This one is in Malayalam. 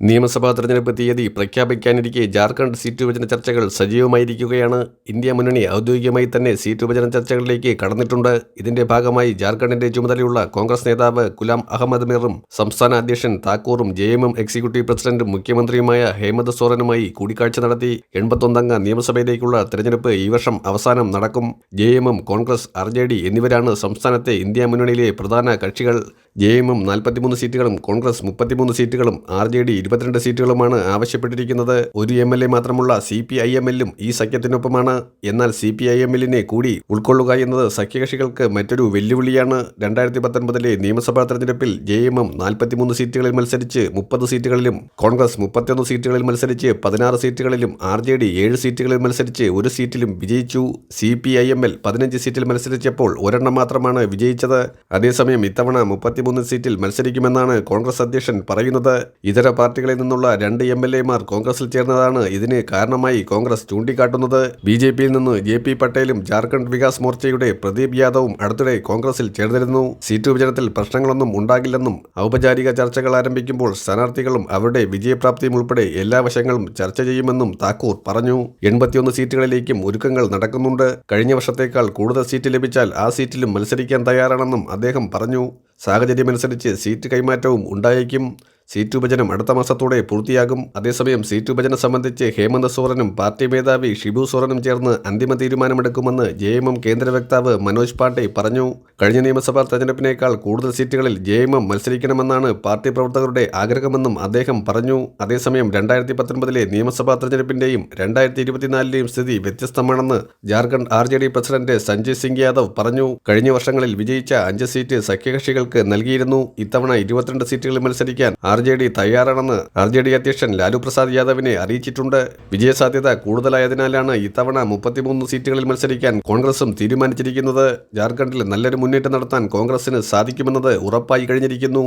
നിയമസഭാ തെരഞ്ഞെടുപ്പ് തീയതി പ്രഖ്യാപിക്കാനിരിക്കെ ജാർഖണ്ഡ് സീറ്റ് വിഭജന ചർച്ചകൾ സജീവമായിരിക്കുകയാണ്. ഇന്ത്യ മുന്നണി ഔദ്യോഗികമായി തന്നെ സീറ്റ് വിഭജന ചർച്ചകളിലേക്ക് കടന്നിട്ടുണ്ട്. ഇതിന്റെ ഭാഗമായി ജാർഖണ്ഡിന്റെ ചുമതലയുള്ള കോൺഗ്രസ് നേതാവ് കുലാം അഹമ്മദ് മീറും സംസ്ഥാന അധ്യക്ഷൻ താക്കൂറും ജെ എം എക്സിക്യൂട്ടീവ് പ്രസിഡന്റും മുഖ്യമന്ത്രിയുമായ ഹേമന്ത് സോറനുമായി കൂടിക്കാഴ്ച നടത്തി എൺപത്തൊന്നംഗ നിയമസഭയിലേക്കുള്ള തെരഞ്ഞെടുപ്പ് ഈ വർഷം അവസാനം നടക്കും. J Congress R J D എന്നിവരാണ് സംസ്ഥാനത്തെ ഇന്ത്യ മുന്നണിയിലെ പ്രധാന കക്ഷികൾ. ജെ എം നാൽപ്പത്തിമൂന്ന് സീറ്റുകളും കോൺഗ്രസ് മുപ്പത്തിമൂന്ന് സീറ്റുകളും ആർ ജെ ഡി ഇരുപത്തിരണ്ട് സീറ്റുകളുമാണ് ആവശ്യപ്പെട്ടിരിക്കുന്നത്. ഒരു എം എൽ എ മാത്രമുള്ള സി പി ഐ എം എല്ലും ഈ സഖ്യത്തിനൊപ്പമാണ്. എന്നാൽ സി പി ഐ എം എല്ലിനെ കൂടി ഉൾക്കൊള്ളുക എന്നത് സഖ്യകക്ഷികൾക്ക് മറ്റൊരു വെല്ലുവിളിയാണ്. രണ്ടായിരത്തി പത്തൊൻപതിലെ നിയമസഭാ തെരഞ്ഞെടുപ്പിൽ ജെ എം എം നാൽപ്പത്തിമൂന്ന് സീറ്റുകളിൽ മത്സരിച്ച് മുപ്പത് സീറ്റുകളിലും കോൺഗ്രസ് മുപ്പത്തിയൊന്ന് സീറ്റുകളിൽ മത്സരിച്ച് പതിനാറ് സീറ്റുകളിലും ആർ ജെ ഡി ഏഴ് സീറ്റുകളിൽ മത്സരിച്ച് ഒരു സീറ്റിലും വിജയിച്ചു. C P I M L പതിനഞ്ച് സീറ്റിൽ മത്സരിച്ചപ്പോൾ ഒരെണ്ണം മാത്രമാണ് വിജയിച്ചത്. അതേസമയം ഇത്തവണ മുപ്പത്തിമൂന്ന് സീറ്റിൽ മത്സരിക്കുമെന്നാണ് കോൺഗ്രസ് അധ്യക്ഷൻ പറയുന്നത്. ഇതര പാർട്ടികളിൽ നിന്നുള്ള രണ്ട് എം എൽ എമാർ കോൺഗ്രസിൽ ചേർന്നതാണ്. ഇതിന് കാരണമായി കോൺഗ്രസ് ചൂണ്ടിക്കാട്ടുന്നത്. ബി ജെ പിയിൽ നിന്ന് ജെ പി പട്ടേലും ജാർഖണ്ഡ് വികാസ് മോർച്ചയുടെ പ്രദീപ് യാദവും അടുത്തിടെ കോൺഗ്രസിൽ ചേർന്നിരുന്നു. സീറ്റ് വിഭജനത്തിൽ പ്രശ്നങ്ങളൊന്നും ഉണ്ടാകില്ലെന്നും ഔപചാരിക ചർച്ചകൾ ആരംഭിക്കുമ്പോൾ സ്ഥാനാർത്ഥികളും അവരുടെ വിജയപ്രാപ്തിയും ഉൾപ്പെടെ എല്ലാ വശങ്ങളും ചർച്ച ചെയ്യുമെന്നും താക്കൂർ പറഞ്ഞു. എൺപത്തിയൊന്ന് സീറ്റുകളിലേക്കും ഒരുക്കങ്ങൾ നടക്കുന്നുണ്ട്. കഴിഞ്ഞ വർഷത്തേക്കാൾ കൂടുതൽ സീറ്റ് ലഭിച്ചാൽ ആ സീറ്റിലും മത്സരിക്കാൻ തയ്യാറാണെന്നും അദ്ദേഹം പറഞ്ഞു. സാഹചര്യമനുസരിച്ച് സീറ്റ് കൈമാറ്റവും ഉണ്ടായേക്കും. സീറ്റ് വിഭജനം അടുത്ത മാസത്തോടെ പൂർത്തിയാകും. അതേസമയം സീറ്റ് വിഭജനം സംബന്ധിച്ച് ഹേമന്ത് സോറനും പാർട്ടി മേധാവി ഷിബു സോറനും ചേർന്ന് അന്തിമ തീരുമാനമെടുക്കുമെന്ന് ജെ എം എം കേന്ദ്ര വക്താവ് മനോജ് പാണ്ഡെ പറഞ്ഞു. കഴിഞ്ഞ നിയമസഭാ തെരഞ്ഞെടുപ്പിനേക്കാൾ കൂടുതൽ സീറ്റുകളിൽ ജെ എം എം മത്സരിക്കണമെന്നാണ് പാർട്ടി പ്രവർത്തകരുടെ ആഗ്രഹമെന്നും അദ്ദേഹം പറഞ്ഞു. അതേസമയം രണ്ടായിരത്തി പത്തൊൻപതിലെ നിയമസഭാ തെരഞ്ഞെടുപ്പിന്റെയും രണ്ടായിരത്തി ഇരുപത്തിനാലിലെയും സ്ഥിതി വ്യത്യസ്തമാണെന്ന് Jharkhand R J D president Sanjay Singh Yadav പറഞ്ഞു. കഴിഞ്ഞ വർഷങ്ങളിൽ വിജയിച്ച അഞ്ച് സീറ്റ് സഖ്യകക്ഷികൾക്ക് നൽകിയിരുന്നു. ഇത്തവണ ഇരുപത്തിരണ്ട് സീറ്റുകളിൽ മത്സരിക്കാൻ ആർ ജെ ഡി തയ്യാറാണെന്ന് ആർ ജെ ഡി അധ്യക്ഷൻ ലാലു പ്രസാദ് യാദവിനെ അറിയിച്ചിട്ടുണ്ട്. വിജയസാധ്യത കൂടുതലായതിനാലാണ് ഇത്തവണ മുപ്പത്തിമൂന്ന് സീറ്റുകളിൽ മത്സരിക്കാൻ കോൺഗ്രസും തീരുമാനിച്ചിരിക്കുന്നത്. ജാർഖണ്ഡിൽ നല്ലൊരു മുന്നേറ്റം നടത്താൻ കോൺഗ്രസിന് സാധിക്കുമെന്നത് ഉറപ്പായി കഴിഞ്ഞിരിക്കുന്നു.